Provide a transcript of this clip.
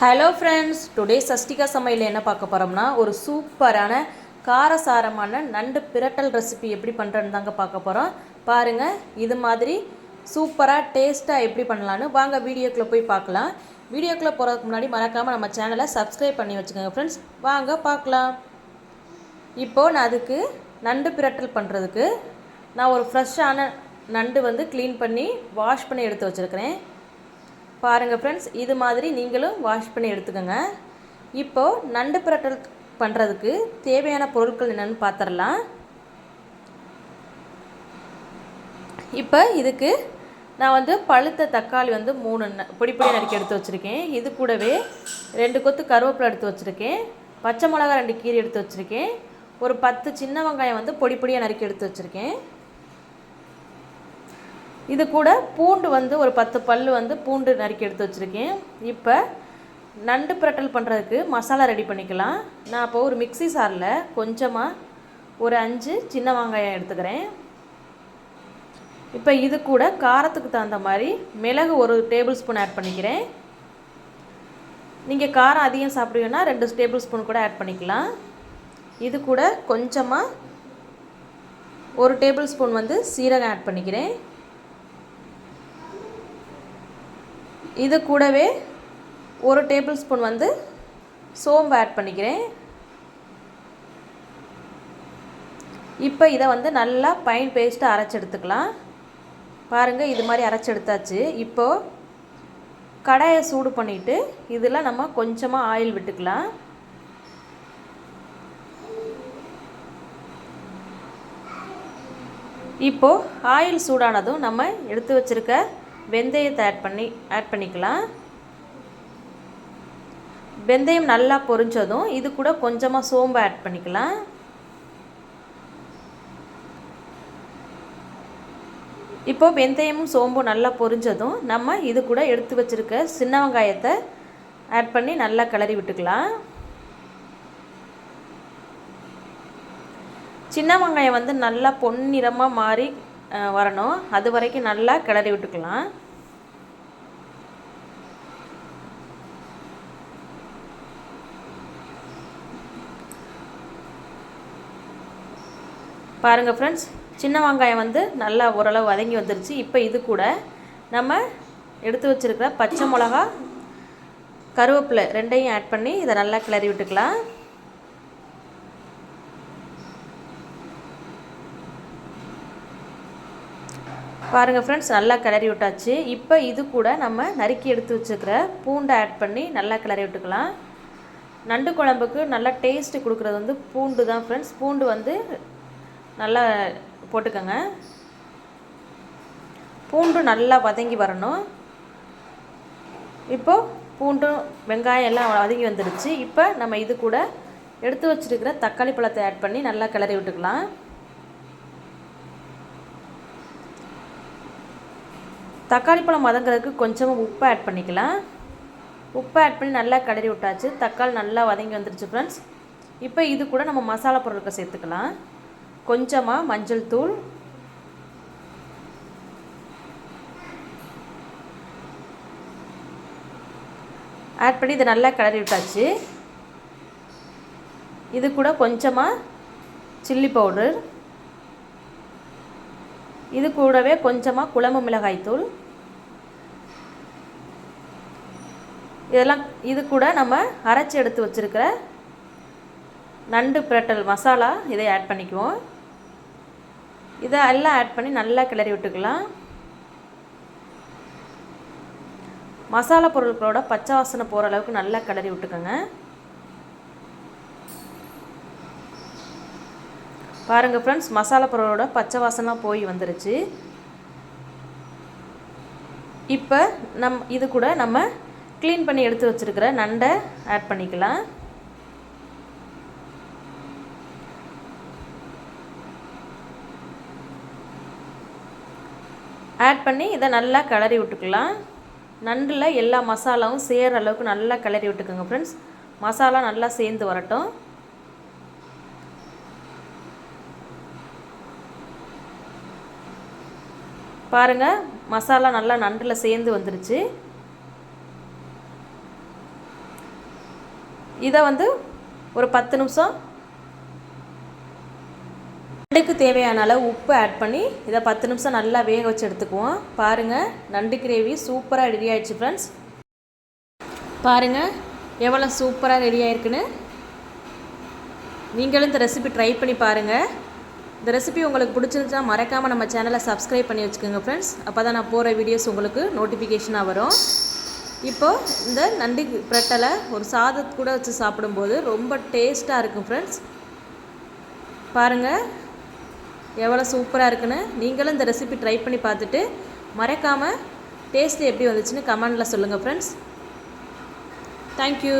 Hello friends today Shashtika சமையல் என்ன பார்க்க போகிறோம்னா ஒரு சூப்பரான காரசாரமான நண்டு பிரட்டல் ரெசிபி எப்படி பண்ணுறேன்னு தாங்க பார்க்க போகிறோம் பாருங்கள் இது மாதிரி சூப்பராக டேஸ்ட்டாக எப்படி பண்ணலான்னு வாங்க வீடியோக்குள்ளே போய் பார்க்கலாம். வீடியோக்குள்ளே போகிறதுக்கு முன்னாடி மறக்காமல் நம்ம சேனலை சப்ஸ்கிரைப் பண்ணி வச்சுக்கோங்க ஃப்ரெண்ட்ஸ் வாங்க பார்க்கலாம். இப்போது நான் அதுக்கு நண்டு பிரட்டல் பண்ணுறதுக்கு நான் ஒரு ஃப்ரெஷ்ஷான நண்டு வந்து க்ளீன் பண்ணி வாஷ் பண்ணி எடுத்து வச்சுருக்கிறேன். பாருங்கள் ஃப்ரெண்ட்ஸ் இது மாதிரி நீங்களும் வாஷ் பண்ணி எடுத்துக்கோங்க. இப்போது நண்டு பிரட்டல் பண்ணுறதுக்கு தேவையான பொருட்கள் என்னென்னு பார்த்துடலாம் இப்போ இதுக்கு நான் வந்து பழுத்த தக்காளி வந்து மூணு பொடி பொடி நறுக்கி எடுத்து வச்சுருக்கேன். இது கூடவே ரெண்டு கொத்து கருவேப்பிலை எடுத்து வச்சுருக்கேன். பச்சை மிளகா ரெண்டு கீரை எடுத்து வச்சுருக்கேன். ஒரு பத்து சின்ன வெங்காயம் வந்து பொடி பொடியாக நறுக்கி எடுத்து வச்சுருக்கேன். இது கூட பூண்டு வந்து ஒரு பத்து பல் வந்து பூண்டு நறுக்கி எடுத்து வச்சுருக்கேன். இப்போ நண்டு பிரட்டல் பண்ணுறதுக்கு மசாலா ரெடி பண்ணிக்கலாம். நான் இப்போ ஒரு மிக்ஸி சாரில் கொஞ்சமாக ஒரு அஞ்சு சின்ன வெங்காயம் எடுத்துக்கிறேன். இப்போ இது கூட காரத்துக்கு தகுந்த மாதிரி மிளகு ஒரு டேபிள் ஸ்பூன் ஆட் பண்ணிக்கிறேன். நீங்கள் காரம் அதிகம் சாப்பிடுவீங்கன்னா ரெண்டு டேபிள் ஸ்பூன் கூட ஆட் பண்ணிக்கலாம். இது கூட கொஞ்சமாக ஒரு டேபிள் ஸ்பூன் வந்து சீரகம் ஆட் பண்ணிக்கிறேன். இது கூடவே ஒரு டேபிள் ஸ்பூன் வந்து சோம்பு ஆட் பண்ணிக்கிறேன். இப்போ இதை வந்து நல்லா பைன் பேஸ்ட்டு அரைச்சி எடுத்துக்கலாம். பாருங்கள் இது மாதிரி அரைச்சி எடுத்தாச்சு. இப்போது கடாயை சூடு பண்ணிவிட்டு இதில் நம்ம கொஞ்சமாக ஆயில் விட்டுக்கலாம். இப்போது ஆயில் சூடானதும் நம்ம எடுத்து வச்சுருக்க வெந்தயத்தை ஆட் பண்ணி ஆட் பண்ணிக்கலாம். வெந்தயம் நல்லா பொரிஞ்சதும் இது கூட கொஞ்சமாக சோம்பு ஆட் பண்ணிக்கலாம். இப்போ வெந்தயமும் சோம்பும் நல்லா பொரிஞ்சதும் நம்ம இது கூட எடுத்து வச்சுருக்க சின்ன வெங்காயத்தை ஆட் பண்ணி நல்லா கிளறி விட்டுக்கலாம். சின்ன வெங்காயம் வந்து நல்லா பொன்னிறமாக மாறி வரணும். அது வரைக்கும் நல்லா கிளறி விட்டுக்கலாம். பாருங்கள் ஃப்ரெண்ட்ஸ் சின்ன வெங்காயம் வந்து நல்லா ஓரளவு வதங்கி வந்துருச்சு. இப்போ இது கூட நம்ம எடுத்து வச்சுருக்கிற பச்சை மிளகா கருவேப்பிலை ரெண்டையும் ஆட் பண்ணி இதை நல்லா கிளறி விட்டுக்கலாம். பாருங்கள் ஃப்ரெண்ட்ஸ் நல்லா கிளறி விட்டாச்சு. இப்போ இது கூட நம்ம நறுக்கி எடுத்து வச்சுக்கிற பூண்டை ஆட் பண்ணி நல்லா கிளறி விட்டுக்கலாம். நண்டு குழம்புக்கு நல்லா டேஸ்ட்டு கொடுக்குறது வந்து பூண்டு தான் ஃப்ரெண்ட்ஸ் பூண்டு வந்து நல்லா போட்டுக்கோங்க. பூண்டு நல்லா வதங்கி வரணும். இப்போ பூண்டும் வெங்காயம் எல்லாம் வதங்கி வந்துடுச்சு. இப்போ நம்ம இது கூட எடுத்து வச்சிருக்கிற தக்காளி பழத்தை ஆட் பண்ணி நல்லா கிளறி விட்டுக்கலாம். தக்காளி பழம் வதங்குறதுக்கு கொஞ்சமாக உப்பு ஆட் பண்ணிக்கலாம். உப்பு ஆட் பண்ணி நல்லா கிளறி விட்டாச்சு. தக்காளி நல்லா வதங்கி வந்துருச்சு ஃப்ரெண்ட்ஸ் இப்போ இது கூட நம்ம மசாலா பொருட்கள் சேர்த்துக்கலாம். கொஞ்சமாக மஞ்சள் தூள். ஆட் பண்ணி இதை நல்லா கிளறி விட்டாச்சு. இது கூட கொஞ்சமாக சில்லி பவுடர் இது கூடவே கொஞ்சமாக குழம்பு மிளகாய்த்தூள் இதெல்லாம் இது கூட நம்ம அரைச்சி எடுத்து வச்சுருக்கிற நண்டு பிரட்டல் மசாலா இதை ஆட் பண்ணிக்குவோம். இதை எல்லாம் ஆட் பண்ணி நல்லா கிளறி விட்டுக்கலாம். மசாலா பொருட்களோட பச்சை வாசனை போகிற அளவுக்கு நல்லா கிளறி விட்டுக்கோங்க. பாருங்கள் ஃப்ரெண்ட்ஸ் மசாலா பொருளோட பச்சை வாசனாக போய் வந்துருச்சு. இப்போ நம் இது கூட நம்ம க்ளீன் பண்ணி எடுத்து வச்சுருக்கிற நண்டை ஆட் பண்ணிக்கலாம். ஆட் பண்ணி இதை நல்லா கிளறி விட்டுக்கலாம். நண்டில் எல்லா மசாலாவும் சேர்கிற அளவுக்கு நல்லா கிளறி விட்டுக்கோங்க ஃப்ரெண்ட்ஸ் மசாலா நல்லா சேர்ந்து வரட்டும். பாருங்கள் மசாலா நல்லா நண்டில் சேர்ந்து வந்துருச்சு. இதை வந்து ஒரு பத்து நிமிஷம் நண்டுக்கு தேவையான அளவு உப்பு ஆட் பண்ணி இதை பத்து நிமிஷம் நல்லா வேக வச்சு எடுத்துக்குவோம். பாருங்கள் நண்டு கிரேவி சூப்பராக ரெடி ஆயிடுச்சு ஃப்ரெண்ட்ஸ் பாருங்கள் எவ்வளோ சூப்பராக ரெடி ஆயிருக்குன்னு. நீங்களும் இந்த ரெசிபி ட்ரை பண்ணி பாருங்கள் இந்த ரெசிபி உங்களுக்கு பிடிச்சிருந்துச்சுன்னா மறக்காமல் நம்ம சேனலை சப்ஸ்கிரைப் பண்ணி வச்சுக்கோங்க ஃப்ரெண்ட்ஸ் அப்போ தான் நான் போகிற வீடியோஸ் உங்களுக்கு நோட்டிஃபிகேஷனாக வரும். இப்போது இந்த நண்டு பிரட்டலை ஒரு சாதத்து கூட வச்சு சாப்பிடும்போது ரொம்ப டேஸ்ட்டாக இருக்கும் ஃப்ரெண்ட்ஸ் பாருங்கள் எவ்வளோ சூப்பராக இருக்குன்னு. நீங்களும் இந்த ரெசிபி ட்ரை பண்ணி பார்த்துட்டு மறக்காமல் டேஸ்ட் எப்படி வந்துச்சுன்னு கமெண்டில் சொல்லுங்கள் ஃப்ரெண்ட்ஸ் தேங்க்யூ